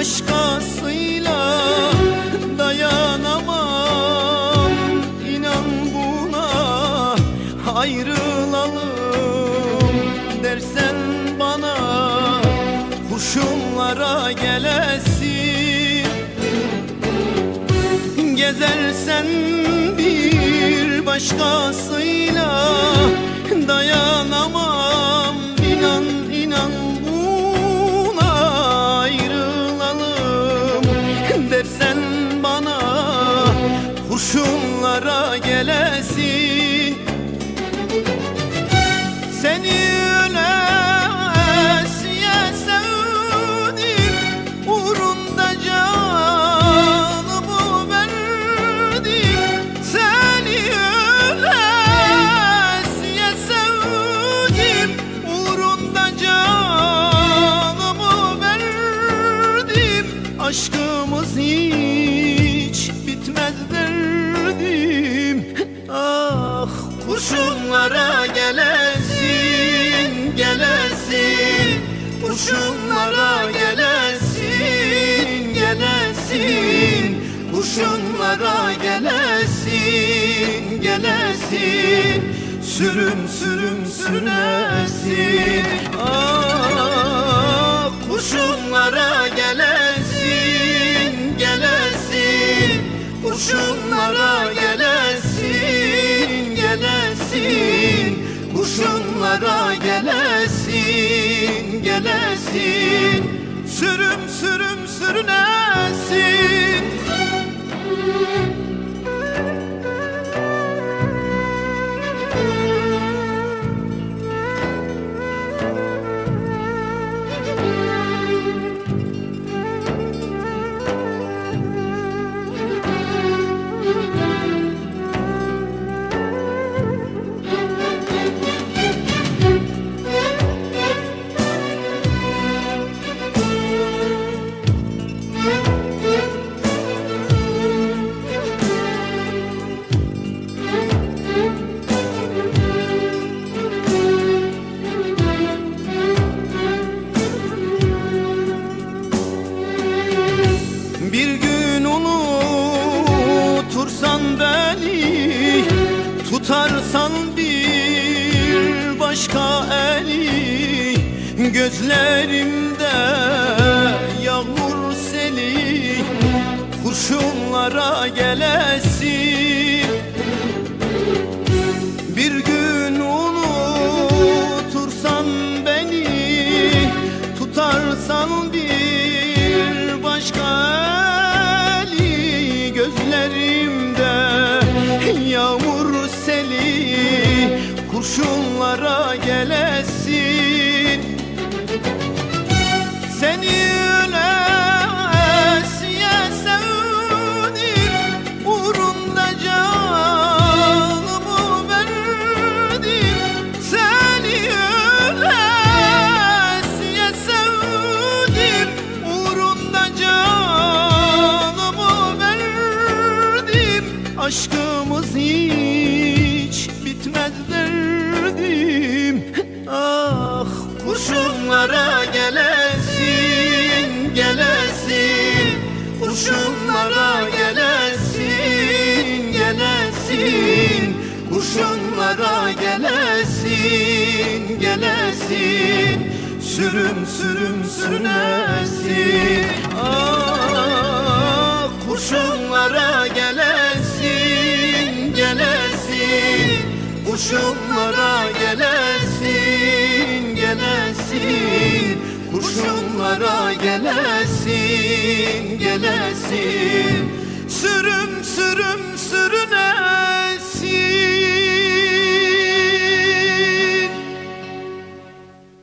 başkasıyla dayanamam. İnan buna ayrılalım dersen bana kurşunlara gelesin. Gezersen bir başkasıyla dayanamam dersen bana kurşunlara gelesin gelesin Kurşunlara gelesin gelesin Kurşunlara gelesin gelesin Sürüm sürüm sürünesin gelesin gelesin. Sürüm sürüm sürünesin Tutarsan bir başka eli Gözlerimde yağmur seli Kurşunlara gelesin Kurşunlara gelesin. Seni ölesiye sevdim Uğrunda canımı verdim Seni ölesiye sevdim Uğrunda canımı verdim Aşkımız gelesin Sürüm sürüm sürünesin Ah kurşunlara gelesin gelesin. Kurşunlara gelesin gelesin. Kurşunlara gelesin gelesin. Sürüm sürüm sürüne